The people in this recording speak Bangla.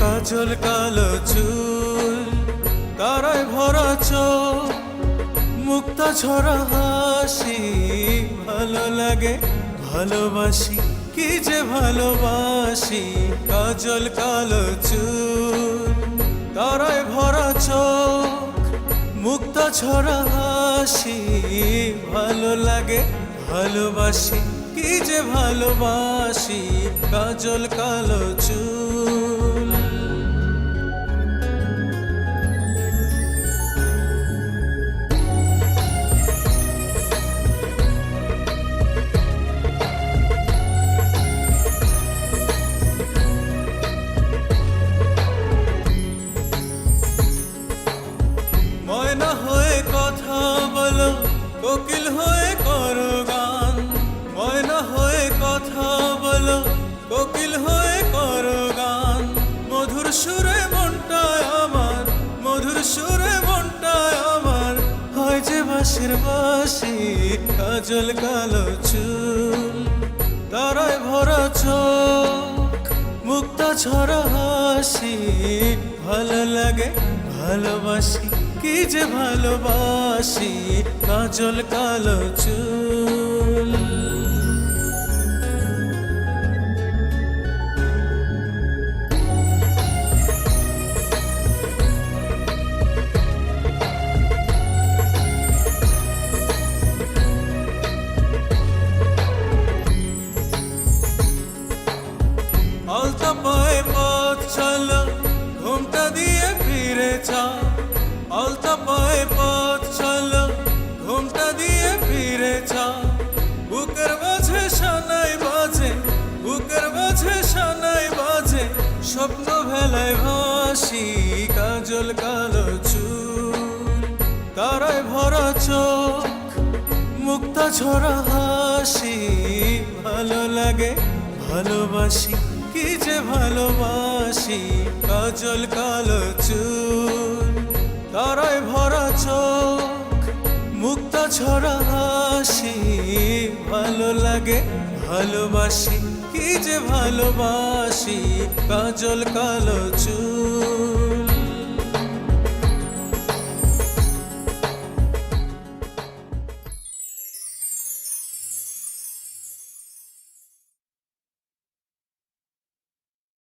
কাজল কালো চুল, তারায় ভরা চোখ, মুক্তা ঝরা হাসি, ভালো লাগে, ভালোবাসি, কি যে ভালোবাসি, কাজল কালো চুল, তারায় ভরা চোখ, মুক্তা ঝরা হাসি, ভালো লাগে, ভালোবাসি, কি যে ভালোবাসি, কাজল কালো চুল। বাসির বাসি, কাজল কালো চুল, তারায় ভরা চোখ, মুক্ত ছড়া হাসি। ভালো লাগে ভালোবাসি, কি যে ভালোবাসি, কাজল কালো চুল। স্বপ্ন ভেলায় ভাসি, কাজল কালো চুল, তারায় ভরা চোখ, মুক্তা ঝরা হাসি। ভালো লাগে, ভালোবাসি, কি যে ভালোবাসি, কাজল কালো চুল, তারায় ভরা চোখ, মুক্তা ঝরা হাসি। ভালো লাগে, ভালোবাসি কি যে ভালোবাসি কাজল কালো চুল।